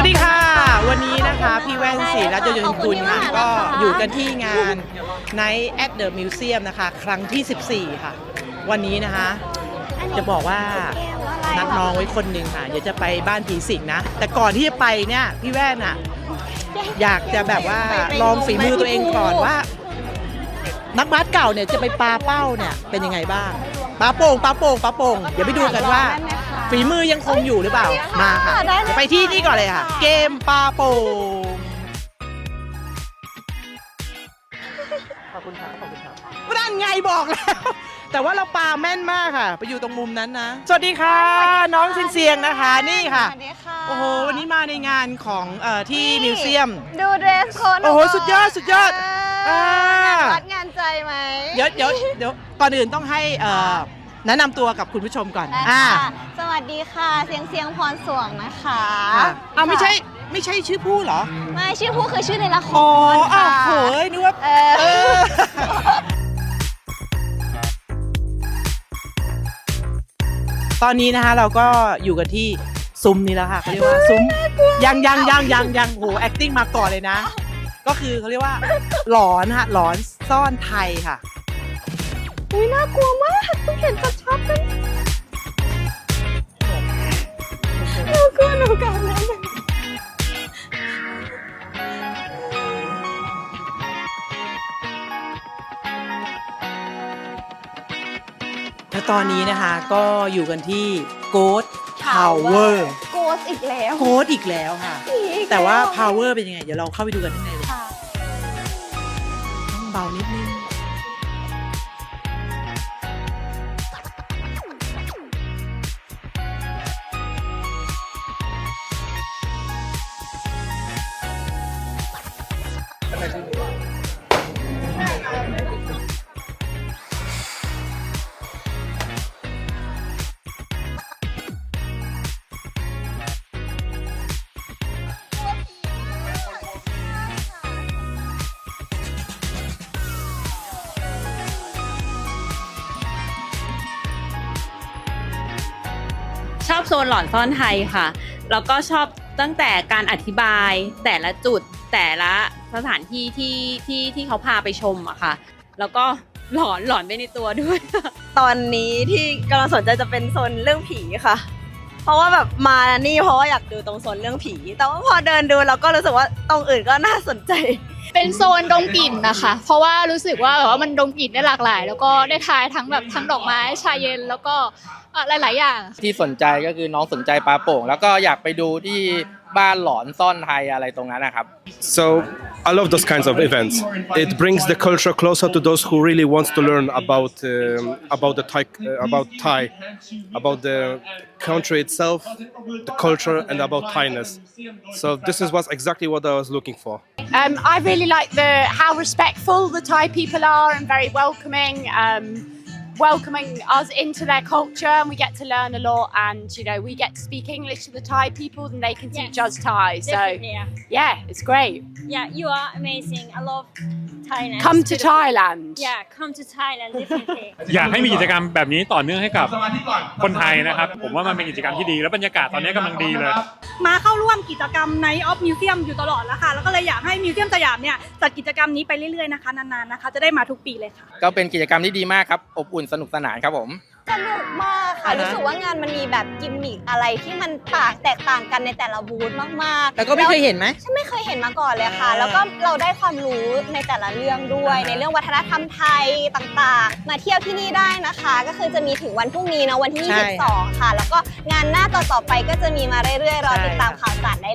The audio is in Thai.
สวัสดีค่ะ วันนี้นะคะพี่แว่นศรีรัตน์ยนต์กุลค่ะก็อยู่กันที่งาน Night at the Museum นะคะ ครั้งที่ 14 ค่ะ วันนี้นะคะ จะบอกว่านัดน้องไว้คนหนึ่งค่ะ เดี๋ยวจะไปบ้านผีสิงนะ แต่ก่อนที่จะไปเนี่ย พี่แว่นอะอยากจะแบบว่าลองฝีมือตัวเองก่อนว่า นักบาสเก่าเนี่ยจะไปปาเป้าเนี่ยเป็นยังไงบ้างปาโป่งปาโป่งปาโป่งเดี๋ยวไปดูกันว่า ฝีมือยังคงอยู่หรือเปล่า มาค่ะได้เลยเดี๋ยวไปที่นี่ก่อนเลยค่ะ เกมปาโป่งขอบคุณครับขอบคุณครับนั่นไงบอกแล้ว แต่ว่าเราปาแม่นมากค่ะ ไปอยู่ตรงมุมนั้นนะ สวัสดีค่ะ น้องซินเซียงนะคะ นี่ค่ะ สวัสดีค่ะโอ้โห วันนี้มาในงานของเอ่อที่มิวเซียม ดูเดรสโค้ดโอ้โหสุดยอดสุดยอดอ่าวัดงานใจไหม เดี๋ยวเดี๋ยวเดี๋ยวก่อนอื่นต้องให้เอ่อ แนะนำตัวกับคุณผู้ชมก่อนได้อ่าค่ะ สวัสดีค่ะ เสียงเสียงพรสวงนะคะค่ะเอาไม่ใช่ไม่ใช่ชื่อผู้เหรอไม่ชื่อผู้คือชื่อในละคอ๋อรอ้าค่ะวโหยนึกว่า เอเอออ ตอนนี้นะคะเราก็อยู่กันที่ซุ้มนี้แล้วค่ะเขาเรียกว่าซุ้มยังยังยังยังยังโห acting มาก่อนเลยนะ ก็คือเขาเรียกว่า หลอนฮะหลอนซ่อนไทยค่ะ อุ้ยน่ากลัวมากเพิ่งเห็นชัดๆเลยน่ากลัวหนูกันนั้นและตอนนี้นะคะก็อยู่กันที่ Ghost Power โกสอีกแล้ว Ghost อีกแล้วค่ะอีกแต่ว่า ล้ Power เป็นยังไง เดี๋ยวเราเข้าไปดูกันข้างในเลยค่ะ ต้องเบานิดนึง ชอบโซนหลอนซ่อนไทยค่ะ แล้วก็ชอบตั้งแต่การอธิบายแต่ละจุดแต่ละสถานที่ที่ที่ที่เขาพาไปชมอะค่ะ แล้วก็หลอนหลอนไปในตัวด้วย ตอนนี้ที่กำลังสนใจจะเป็นโซนเรื่องผีค่ะ เพราะว่าแบบมานี่เพราะว่าอยากดูตรงโซนเรื่องผี แต่ว่าพอเดินดูเราก็รู้สึกว่าตรงอื่นก็น่าสนใจ เป็นโซนดมกลิ่นนะคะ เพราะว่ารู้สึกว่าแบบว่ามันดมกลิ่นได้หลากหลาย แล้วก็ได้ทายทั้งแบบทั้งดอกไม้ชาเย็นแล้วก็เอ่อหลาย ๆ อย่างที่สนใจก็คือน้องสนใจปลาโป่ง แล้วก็อยากไปดูที่บ้านหลอนซ่อนไทยอะไรตรงนั้นนะครับ So I love those kinds of events. It brings the culture closer to those who really wants to learn about um, about the Thai uh, about Thai, about the country itself, the culture, and about Thainess. So this is what's exactly what I was looking for. Um, I really like the how respectful the Thai people are and very welcoming, um, welcoming us into their culture, and we get to learn a lot. And you know, we get to speak English to the Thai people, and they can teach us Thai. So Definitely, yeah. yeah, it's great. Yeah, you are amazing. I love Thailand. Come It's to beautiful. Thailand. Yeah, come to Thailand definitely. อยากให้มีกิจกรรมแบบนี้ต่อเนื่องให้กับคนไทยนะครับ ผมว่ามันเป็นกิจกรรมที่ดี แล้วบรรยากาศตอนนี้กำลังดีเลย มาเข้าร่วมกิจกรรมในออฟมิวเซียมอยู่ตลอดแล้วค่ะ แล้วก็เลยอยากให้มิวเซียมสยามเนี่ยจัดกิจกรรมนี้ไปเรื่อยๆนะคะนานๆนะคะ จะได้มาทุกปีเลยค่ะ ก็เป็นกิจกรรมที่ดีมากครับ อบอุ่นสนุกสนานครับผม สนุกมากค่ะ อ่าฮะ รู้สึกว่างานมันมีแบบกิมมิคอะไรที่มันต่างแตกต่างกันในแต่ละบูธมากๆแล้วก็ไม่เคยเห็นไหม ฉันไม่เคยเห็นมาก่อนเลยค่ะ อ่าแล้วก็เราได้ความรู้ในแต่ละเรื่องด้วย อ่าฮะ ในเรื่องวัฒนธรรมไทยต่างๆ มาเที่ยวที่นี่ได้นะคะ ก็คือจะมีถึงวันพรุ่งนี้นะวันที่ใช่22 ค่ะ แล้วก็งานหน้าต่อๆไปก็จะมีมาเรื่อยๆ รอใช่ติดตามข่าวสารได้